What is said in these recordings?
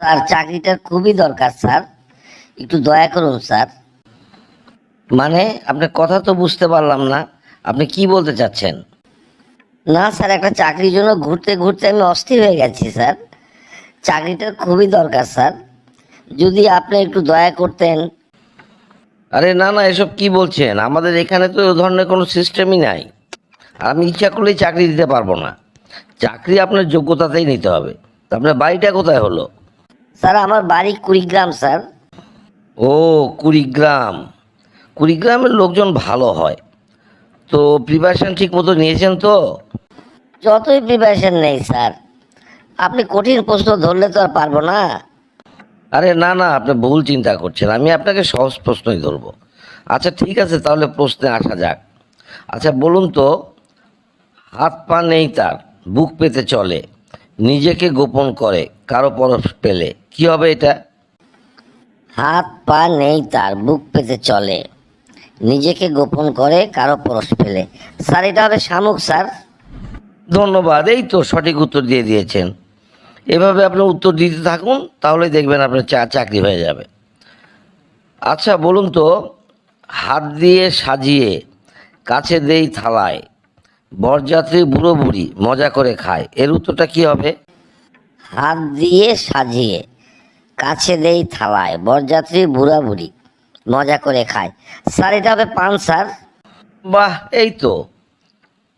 Sir চাকরিটা খুবই দরকার স্যার। একটু দয়া করুন স্যার। মানে আপনার কথা তো বুঝতে পারলাম না আপনি কি বলতে চাচ্ছেন? না স্যার একটা চাকরির জন্য ঘুরতে ঘুরতে আমি অস্থির হয়ে গেছি স্যার। চাকরিটা খুবই দরকার স্যার। যদি আপনি একটু দয়া করতেন। আরে না না এসব কি বলছেন? আমাদের এখানে তো এ ধরনের কোনো সিস্টেমই নাই। আমি ইচ্ছা করলেই চাকরি দিতে পারব না। চাকরি আপনার যোগ্যতাতেই নিতে হবে। তা আপনার বাড়িটা কোথায় হলো? স্যার আমার বাড়ি কুড়িগ্রাম স্যার। ও কুড়িগ্রাম। কুড়িগ্রামের লোকজন ভালো হয়। তো প্রিপারেশন ঠিক মতো নিয়েছেন তো? যতই প্রিপারেশন নেই স্যার। আপনি কঠিন প্রশ্ন ধরলে তো আর পারব না। আরে না না আপনি ভুল চিন্তা করছেন। আমি আপনাকে সহজ প্রশ্নই ধরবো। আচ্ছা ঠিক আছে তাহলে প্রশ্নে আসা যাক। আচ্ছা বলুন তো হাত পা নেই তার বুক পেতে চলে নিজেকে গোপন করে কারও পরশ পেলে। কি হবে এটা? হাত পা নেই তার বুক পেতে চলে। নিজেকে গোপন করে কারও পরশ ফেলে। স্যার এটা হবে শামুক স্যার। ধন্যবাদ এই তো সঠিক উত্তর দিয়ে দিয়েছেন। এভাবে আপনি উত্তর দিতে থাকুন তাহলে দেখবেন আপনার চা চাকরি হয়ে যাবে। আচ্ছা বলুন তো হাত দিয়ে সাজিয়ে কাছে দেই থালায় বরযাত্রী বুড়ো বুড়ি মজা করে খায় এর উত্তরটা কি হবে? হাত দিয়ে সাজিয়ে কাছে দেই থালায়। বরযাত্রী বুড়া বুড়ি মজা করে খায়। স্যার এটা হবে পান স্যার। বাহ এই তো।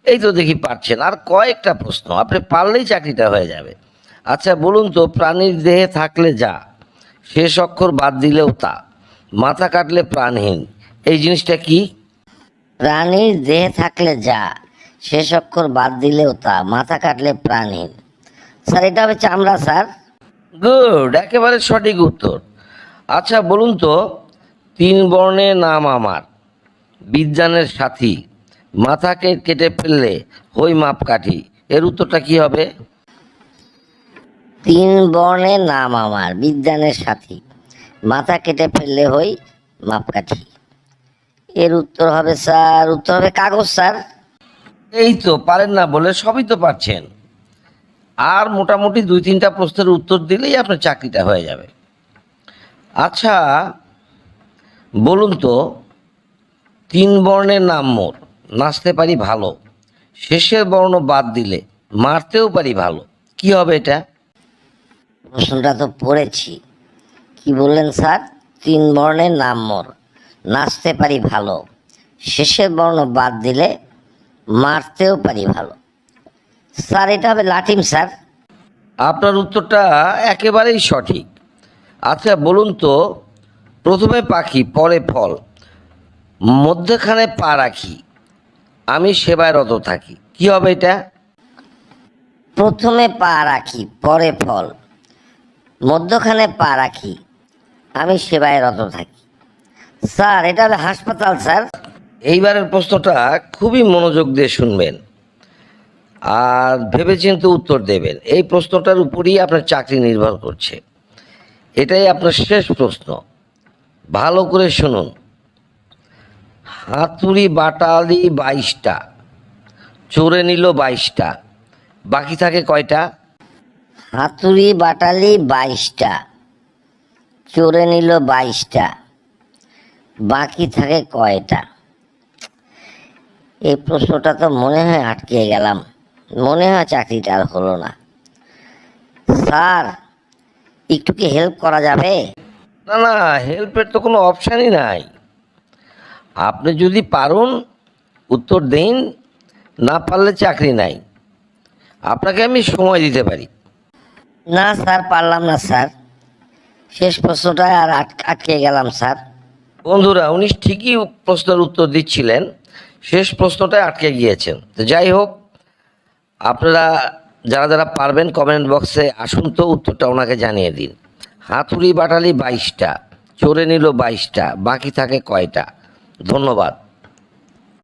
এই তো দেখি পারছেন। আর কয়েকটা প্রশ্ন আপনি পারলেই চাকরিটা হয়ে যাবে। আচ্ছা বলুন তো প্রাণীর দেহে থাকলে যা শেষ অক্ষর বাদ দিলেও তা মাথা কাটলে প্রাণহীন এই জিনিসটা কি? প্রাণীর দেহে থাকলে যা শেষ অক্ষর বাদ দিলেও তা মাথা কাটলে প্রাণহীন। স্যার এটা হবে চামড়া স্যার। গুড একেবারে সঠিক উত্তর। আচ্ছা বলুন তো তিন বর্ণের নাম আমার বিজ্ঞানের সাথী মাথাকে কেটে ফেললে হই মাপকাঠি এর উত্তরটা কি হবে? তিন বর্ণের নাম আমার বিজ্ঞানের সাথী মাথা কেটে ফেললে হই মাপকাঠি। এর উত্তর হবে স্যার উত্তর হবে কাগজ স্যার। এই তো পারেন না বলে সবই তো পারছেন। আর মোটামুটি দুই তিনটা প্রশ্নের উত্তর দিলেই আপনার চাকরিটা হয়ে যাবে। আচ্ছা বলুন তো, তিন বর্ণের নাম মোর, নাচতে পারি ভালো, শেষের বর্ণ বাদ দিলে মারতেও পারি ভালো, কি হবে এটা? প্রশ্নটা তো পড়েছি। কি বললেন স্যার? তিন বর্ণের নাম মোর, নাচতে পারি ভালো, শেষের বর্ণ বাদ দিলে মারতেও পারি ভালো। স্যার এটা হবে লাটিম স্যার। আপনার উত্তরটা একেবারেই সঠিক। আচ্ছা বলুন তো প্রথমে পাখি পরে ফল। মধ্যখানে পা রাখি। আমি সেবায় রত থাকি। কি হবে এটা? প্রথমে পা রাখি পরে ফল। মধ্যখানে পা রাখি আমি সেবায় রত থাকি। স্যার এটা হবে হাসপাতাল স্যার। এইবারের প্রশ্নটা খুবই মনোযোগ দিয়ে শুনবেন। আর ভেবেচিন্তে উত্তর দেবেন। এই প্রশ্নটার উপরই আপনার চাকরি নির্ভর করছে। এটাই আপনার শেষ প্রশ্ন। ভালো করে শুনুন। হাতুড়ি বাটালি বাইশটা, চোরে নিল বাইশটা, বাকি থাকে কয়টা? হাতুড়ি বাটালি বাইশটা, চোরে নিল বাইশটা, বাকি থাকে কয়টা? এই প্রশ্নটা তো মনে হয় আটকে গেলাম। মনে হয় চাকরিটা আর হলো না। স্যার একটু কি হেল্প করা যাবে? না না হেল্পের তো কোনো অপশানই নাই। আপনি যদি পারুন উত্তর দিন না পারলে চাকরি নাই। আপনাকে আমি সময় দিতে পারি। না স্যার পারলাম না স্যার। শেষ প্রশ্নটায় আর আট- আটকে গেলাম স্যার। বন্ধুরা উনি ঠিকই প্রশ্নের উত্তর দিচ্ছিলেন। শেষ প্রশ্নটায় আটকে গিয়েছেন। তো যাই হোক আপনারা যারা যারা পারবেন কমেন্ট বক্সে আসুন তো উত্তরটা ওনাকে জানিয়ে দিন। হাতুড়ি বাটালি বাইশটা, চোরে নিল বাইশটা, বাকি থাকে কয়টা? ধন্যবাদ।